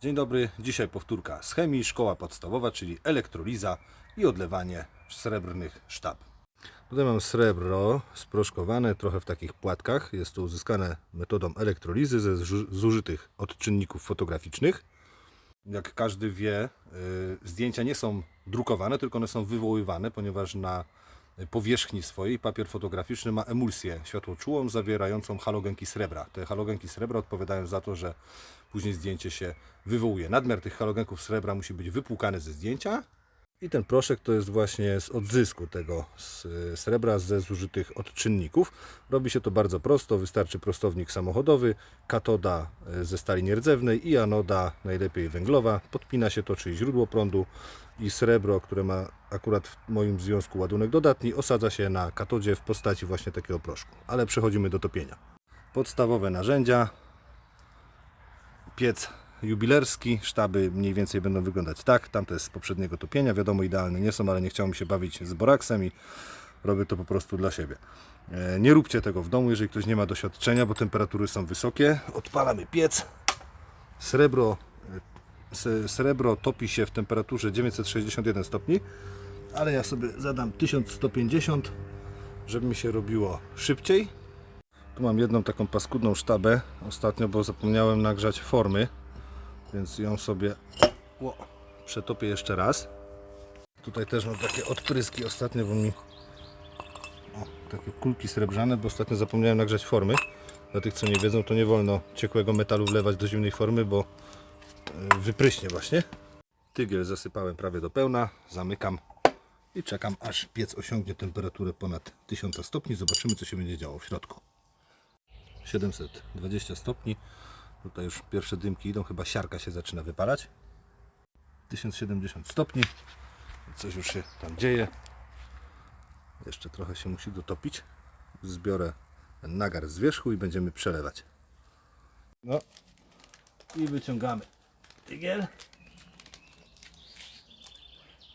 Dzień dobry, dzisiaj powtórka z chemii, szkoła podstawowa, czyli elektroliza i odlewanie srebrnych sztab. Tutaj mam srebro sproszkowane trochę w takich płatkach. Jest to uzyskane metodą elektrolizy ze zużytych odczynników fotograficznych. Jak każdy wie, y, zdjęcia nie są drukowane, tylko one są wywoływane, ponieważ na powierzchni swojej papier fotograficzny ma emulsję światłoczułą zawierającą halogenki srebra. Te halogenki srebra odpowiadają za to, że później zdjęcie się wywołuje. Nadmiar tych halogenków srebra musi być wypłukany ze zdjęcia i ten proszek to jest właśnie z odzysku tego s- srebra ze zużytych odczynników. Robi się to bardzo prosto, wystarczy prostownik samochodowy, katoda e, ze stali nierdzewnej i anoda najlepiej węglowa. Podpina się to, czyli źródło prądu i srebro, które ma akurat w moim związku ładunek dodatni, osadza się na katodzie w postaci właśnie takiego proszku. Ale przechodzimy do topienia. Podstawowe narzędzia, piec jubilerski, sztaby mniej więcej będą wyglądać tak. Tamte z poprzedniego topienia, wiadomo idealne nie są, ale nie chciałem się bawić z boraksem i robię to po prostu dla siebie. E, Nie róbcie tego w domu, jeżeli ktoś nie ma doświadczenia, bo temperatury są wysokie. Odpalamy piec. Srebro, e, srebro topi się w temperaturze 961 stopni, ale ja sobie zadam 1150, żeby mi się robiło szybciej. Tu mam jedną taką paskudną sztabę ostatnio, bo zapomniałem nagrzać formy, więc ją sobie o, przetopię jeszcze raz. Tutaj też mam takie odpryski ostatnio, bo mi o, takie kulki srebrzane, bo ostatnio zapomniałem nagrzać formy. Dla tych co nie wiedzą, to nie wolno ciekłego metalu wlewać do zimnej formy, bo y, wypryśnie właśnie. Tygiel zasypałem prawie do pełna, zamykam i czekam aż piec osiągnie temperaturę ponad 1000 stopni. Zobaczymy co się będzie działo w środku. 720 stopni. Tutaj już pierwsze dymki idą, chyba siarka się zaczyna wypalać. 1070 stopni. Coś już się tam dzieje. Jeszcze trochę się musi dotopić. Zbiorę ten nagar z wierzchu i będziemy przelewać. No i wyciągamy tygiel.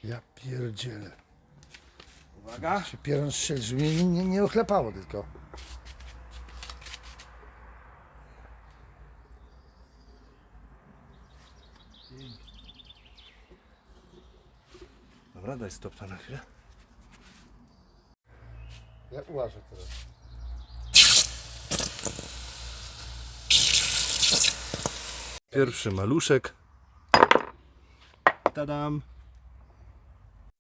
Ja pierdzielę. Uwaga. Się pieron strzelił, nie, nie, nie ochlepało tylko. Dobra, daj stop to na chwilę. Ja uważę teraz. Pierwszy maluszek. Tadam.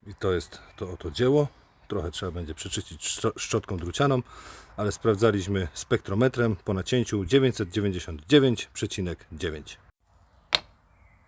I to jest to oto dzieło. Trochę trzeba będzie przeczyścić szczo- szczotką drucianą, ale sprawdzaliśmy spektrometrem po nacięciu 999,9.